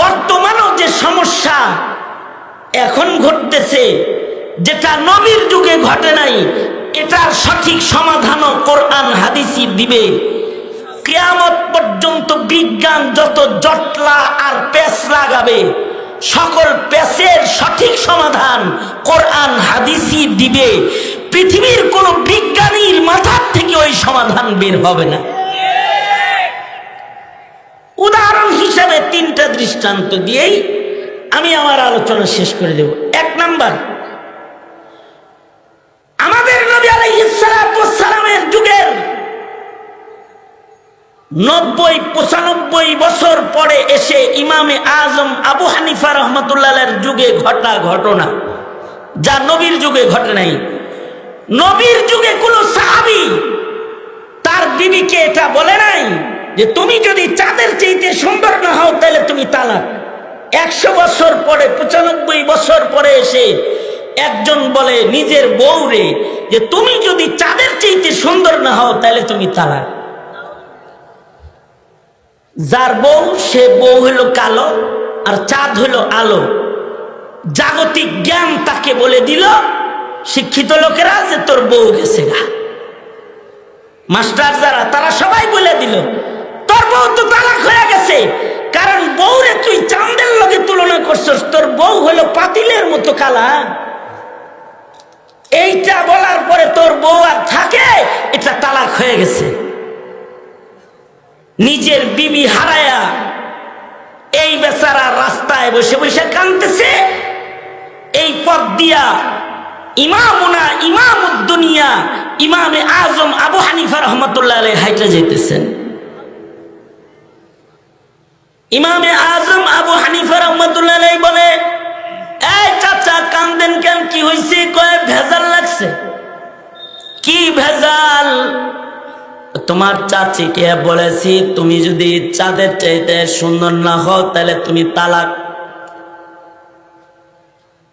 বর্তমানেও যে সমস্যা এখন ঘটতেছে, যেটা নবীর যুগে ঘটে নাই, এটার সঠিক সমাধানও কোরআন হাদিসি দিবে। কেয়ামত পর্যন্ত বিজ্ঞান যত জটলা আর পেস লাগাবে, সকল পেসের সঠিক সমাধান কোরআন হাদিসি দিবে। পৃথিবীর কোন বিজ্ঞানীর মাথার থেকে ওই সমাধান বের হবে না। উদাহরণ হিসাবে তিনটা দৃষ্টান্ত দিয়েই আমি আমার আলোচনা শেষ করে দেব। এক নাম্বার, আমাদের নবী আলাইহিসসালামের যুগের নব্বই পঁচানব্বই বছর পরে এসে ইমামে আজম আবু হানিফা রহমতুল্লাহের যুগে ঘটা ঘটনা, যা নবীর যুগে ঘটে নাই। নবীর যুগে কোন সাহাবি তার বিবিকে এটা বলে নাই যে তুমি যদি চাঁদের চাইতে সুন্দর না হও, তাহলে তুমি তালাক। একশো বছর পরে, পঁচানব্বই বছর পরে এসে একজন বলে নিজের বউরে যে তুমি যদি চাঁদের চাইতে সুন্দর না হও, তাহলে তুমি তালাক। যার বউ, সে বউ হলো কালো আর চাঁদ হলো আলো। জাগতিক জ্ঞান তাকে বলে দিল, শিক্ষিত লোকেরা যে তোর বউ গেছে গা। মাস্টার যারা, তারা সবাই বলে দিল তো তালাক হয়ে গেছে। কারণ বউরে তুই চাঁদের লগে তুলনা তোর বউ হলো পাতিলের মতো কালা। এইটা বলার পরে তোর বউ আর থাকে, এটা তালাক হয়ে গেছে। নিজের বিবি হারায়া এই বেচারা রাস্তায় বসে বসে কাঁদতেছে। এই পথ দিয়া ইমামুনা ইমামুদ্দুনিয়া ইমামে আজম আবু হানিফা রহমতুল্লাহ হাইটা যেতেছেন ইমামে আজম আবু হানিফা রহমতুল্লাহ বলে, এই চাচা, কান্দেন কেন? কি হয়েছে কয়ে, ভেজাল লাগছে। কি ভেজাল? তোমার চাচিকে বলেছি, তুমি যদি চাঁদের চাইতে সুন্দর না হও, তাহলে তুমি তালাক।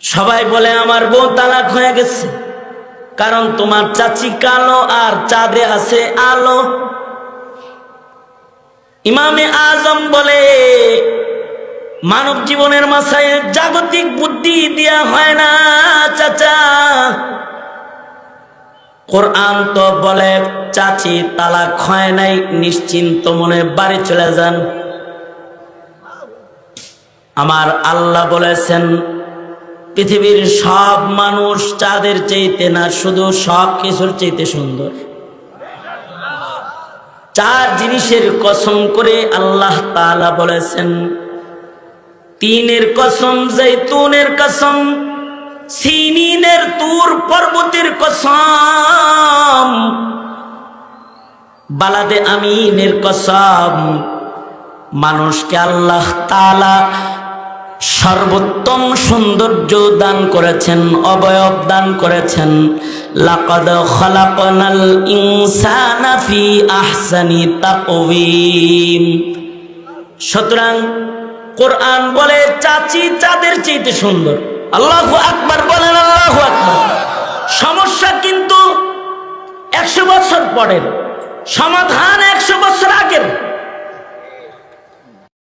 সবাই বলে, আমার বউ তালাক হয়ে গেছে, কারণ তোমার চাচি কালো আর চাঁদে আছে আলো। ইমামে আজম বলে মানব জীবনের মাসায় জাগতিক বুদ্ধি দেয়া হয় না, চাচা। কোরআন তো বলে, চাচি তালাক হয় নাই, নিশ্চিন্ত মনে বাড়ি চলে যান। আমার আল্লাহ বলেছেন, পৃথিবীর সব মানুষ চাঁদের চাইতে না, শুধু সব কিছুর চাইতে সুন্দর। চার জিনিসের কসম করে আল্লাহ তাআলা বলেছেন। তিনের কসম, জৈতুনের কসম, সিনিনের তুর পর্বতের কসম, বালাদে আমিনের কসম। মানুষকে আল্লাহ তাআলা সর্বোত্তম সৌন্দর্য দান করেছেন, অবয়ব দান করেছেন। লাকদ খলাকনাল ইনসানা ফি আহসানি তাকওয়িম। সুতরাং কোরআন বলে, চাচি চাঁদের চাইতে সুন্দর। আল্লাহু আকবার বলেন, আল্লাহু আকবার। সমস্যা কিন্তু একশো বছর পরের। সমাধান একশো বছর আগের।